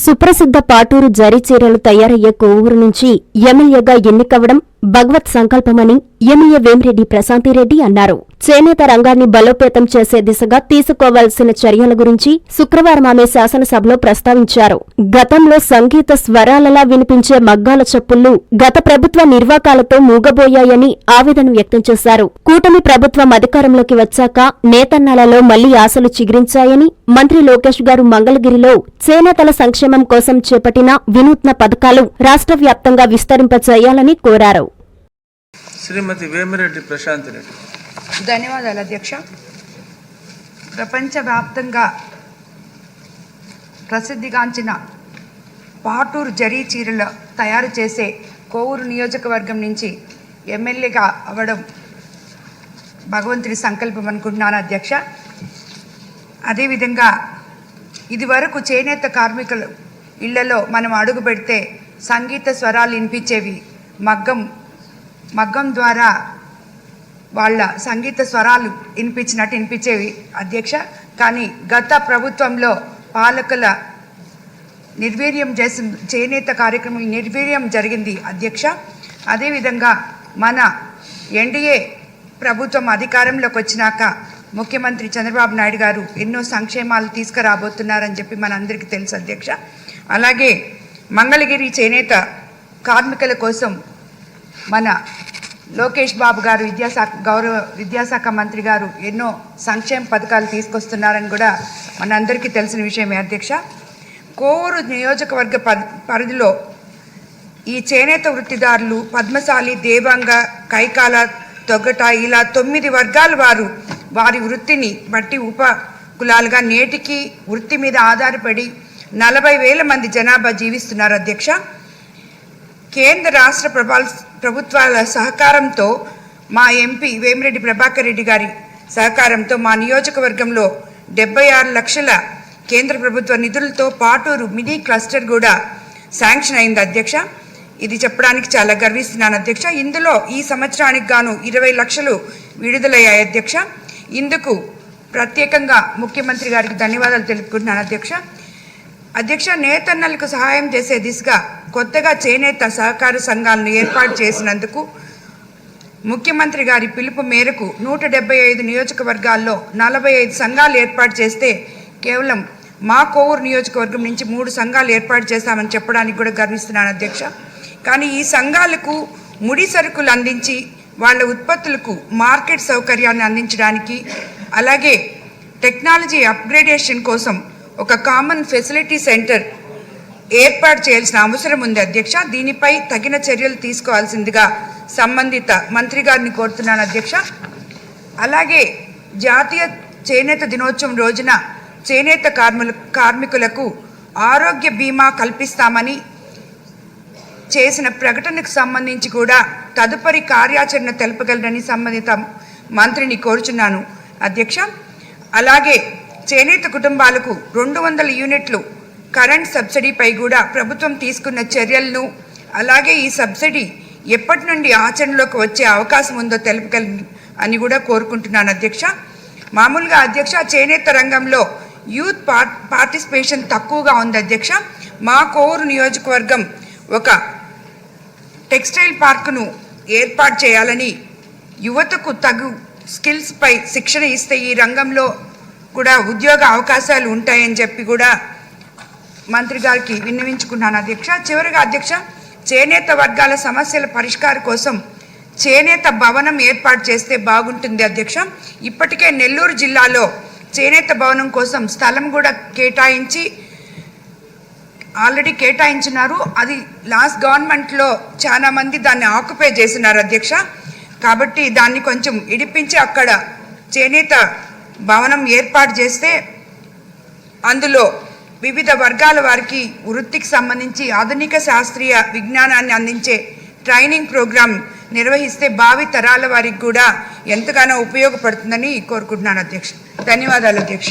సుప్రసిద్ధ పాటూరు జరీ చీరలు తయారయ్యే కోవూరు నుంచి ఎమ్మెల్యేగా ఎన్నికవడం భగవత్ సంకల్పమని ఎమ్మెల్యే వేమిరెడ్డి ప్రశాంతిరెడ్డి అన్నారు. చేనేత రంగాన్ని బలోపేతం చేసే దిశగా తీసుకోవాల్సిన చర్యల గురించి శుక్రవారం ఆమె శాసనసభలో ప్రస్తావించారు. గతంలో సంగీత స్వరాలలా వినిపించే మగ్గాల చప్పుళ్ళు గత ప్రభుత్వ నిర్వాకాలతో మూగబోయాయని ఆవేదన వ్యక్తం చేశారు. కూటమి ప్రభుత్వం అధికారంలోకి వచ్చాక నేతన్నలలో మళ్ళీ ఆశలు చిగురించాయని మంత్రి లోకేష్ గారు మంగళగిరిలో చేనేతల సంక్షేమం కోసం చేపట్టిన వినూత్న పథకాలు రాష్ట్ర వ్యాప్తంగా విస్తరింపచేయాలని కోరారు. శ్రీమతి వేమిరెడ్డి ప్రశాంత్ రెడ్డి. ధన్యవాదాలు అధ్యక్ష. ప్రపంచవ్యాప్తంగా ప్రసిద్ధిగాంచిన పాటూరు జరీ చీరలు తయారు చేసే కోవూరు నియోజకవర్గం నుంచి ఎమ్మెల్యేగా అవ్వడం భగవంతుడి సంకల్పం అనుకుంటున్నాను అధ్యక్ష. అదేవిధంగా ఇదివరకు చేనేత కార్మికులు ఇళ్ళలో మనం అడుగు పెడితే సంగీత స్వరాలు వినిపించేవి మగ్గం మగ్గం ద్వారా వాళ్ళ సంగీత స్వరాలు వినిపించినట్టు వినిపించేవి అధ్యక్ష. కానీ గత ప్రభుత్వంలో పాలకుల నిర్వీర్యం చేసి చేనేత కార్యక్రమం నిర్వీర్యం జరిగింది అధ్యక్ష. అదేవిధంగా మన ఎన్డీఏ ప్రభుత్వం అధికారంలోకి వచ్చినాక ముఖ్యమంత్రి చంద్రబాబు నాయుడు గారు ఎన్నో సంక్షేమాలు తీసుకురాబోతున్నారని చెప్పి మనందరికీ తెలుసు అధ్యక్ష. అలాగే మంగళగిరి చేనేత కార్మికుల కోసం మన లోకేష్ బాబు గారు విద్యాశాఖ గౌరవ విద్యాశాఖ మంత్రి గారు ఎన్నో సంక్షేమ పథకాలు తీసుకొస్తున్నారని కూడా మనందరికీ తెలిసిన విషయమే అధ్యక్ష. కోవూరు నియోజకవర్గ పరిధిలో ఈ చేనేత వృత్తిదారులు పద్మశాలి దేవాంగ కైకాల తొగట ఇలా తొమ్మిది వర్గాల వారు వారి వృత్తిని బట్టి ఉప కులాలుగా నేటికి వృత్తి మీద ఆధారపడి నలభై వేల మంది జనాభా జీవిస్తున్నారు అధ్యక్ష. కేంద్ర రాష్ట్ర ప్రభాల్ ప్రభుత్వాల సహకారంతో మా ఎంపీ వేమిరెడ్డి ప్రభాకర్ రెడ్డి గారి సహకారంతో మా నియోజకవర్గంలో డెబ్బై ఆరు లక్షల కేంద్ర ప్రభుత్వ నిధులతో పాటూరు మినీ క్లస్టర్ కూడా శాంక్షన్ అయింది అధ్యక్ష. ఇది చెప్పడానికి చాలా గర్విస్తున్నాను అధ్యక్ష. ఇందులో ఈ సంవత్సరానికి గాను ఇరవై లక్షలు విడుదలయ్యాయి అధ్యక్ష. ఇందుకు ప్రత్యేకంగా ముఖ్యమంత్రి గారికి ధన్యవాదాలు తెలుపుకుంటున్నాను అధ్యక్ష. అధ్యక్ష నేతన్నలకు సహాయం చేసే దిశగా కొత్తగా చేనేత సహకార సంఘాలను ఏర్పాటు చేసినందుకు ముఖ్యమంత్రి గారి పిలుపు మేరకు నూట డెబ్బై ఐదు నియోజకవర్గాల్లో నలభై ఐదు సంఘాలు ఏర్పాటు చేస్తే కేవలం మా కోవూరు నియోజకవర్గం నుంచి మూడు సంఘాలు ఏర్పాటు చేశామని చెప్పడానికి కూడా గర్విస్తున్నాను అధ్యక్ష. కానీ ఈ సంఘాలకు ముడి సరుకులు అందించి వాళ్ళ ఉత్పత్తులకు మార్కెట్ సౌకర్యాన్ని అందించడానికి అలాగే టెక్నాలజీ అప్గ్రేడేషన్ కోసం ఒక కామన్ ఫెసిలిటీ సెంటర్ ఏర్పాటు చేయాల్సిన అవసరం ఉంది అధ్యక్ష. దీనిపై తగిన చర్యలు తీసుకోవాల్సిందిగా సంబంధిత మంత్రి గారిని కోరుతున్నాను అధ్యక్ష. అలాగే జాతీయ చేనేత దినోత్సవం రోజున చేనేత కార్మికుల కార్మికులకు ఆరోగ్య బీమా కల్పిస్తామని చేసిన ప్రకటనకు సంబంధించి కూడా తదుపరి కార్యాచరణ తెలుపగలరని సంబంధిత మంత్రిని కోరుచున్నాను అధ్యక్ష. అలాగే చేనేత కుటుంబాలకు రెండు వందల యూనిట్లు కరెంట్ సబ్సిడీపై కూడా ప్రభుత్వం తీసుకున్న చర్యలను అలాగే ఈ సబ్సిడీ ఎప్పటి నుండి ఆచరణలోకి వచ్చే అవకాశం ఉందో తెలుపగల అని కూడా కోరుకుంటున్నాను అధ్యక్ష. మామూలుగా అధ్యక్ష చేనేత రంగంలో యూత్ పార్ పార్టిసిపేషన్ తక్కువగా ఉంది అధ్యక్ష. మా కోరు నియోజకవర్గం ఒక టెక్స్టైల్ పార్కును ఏర్పాటు చేయాలని యువతకు తగు స్కిల్స్పై శిక్షణ ఇస్తే ఈ రంగంలో కూడా ఉద్యోగ అవకాశాలు ఉంటాయని చెప్పి కూడా మంత్రి గారికి విన్నవించుకున్నాను. అధ్యక్ష చివరిగా అధ్యక్ష చేనేత వర్గాల సమస్యల పరిష్కారం కోసం చేనేత భవనం ఏర్పాటు చేస్తే బాగుంటుంది అధ్యక్ష. ఇప్పటికే నెల్లూరు జిల్లాలో చేనేత భవనం కోసం స్థలం కూడా కేటాయించి ఆల్రెడీ కేటాయించినారు అది లాస్ట్ గవర్నమెంట్లో చాలామంది దాన్ని ఆక్యుపై చేసినారు అధ్యక్ష. కాబట్టి దాన్ని కొంచెం ఇడిపించి అక్కడ చేనేత భవనం ఏర్పాటు చేస్తే అందులో వివిధ వర్గాల వారికి వృత్తికి సంబంధించి ఆధునిక శాస్త్రీయ విజ్ఞానాన్ని అందించే ట్రైనింగ్ ప్రోగ్రాం నిర్వహిస్తే భావి తరాల వారికి కూడా ఎంతగానో ఉపయోగపడుతుందని కోరుకుంటున్నాను అధ్యక్ష. ధన్యవాదాలు అధ్యక్ష.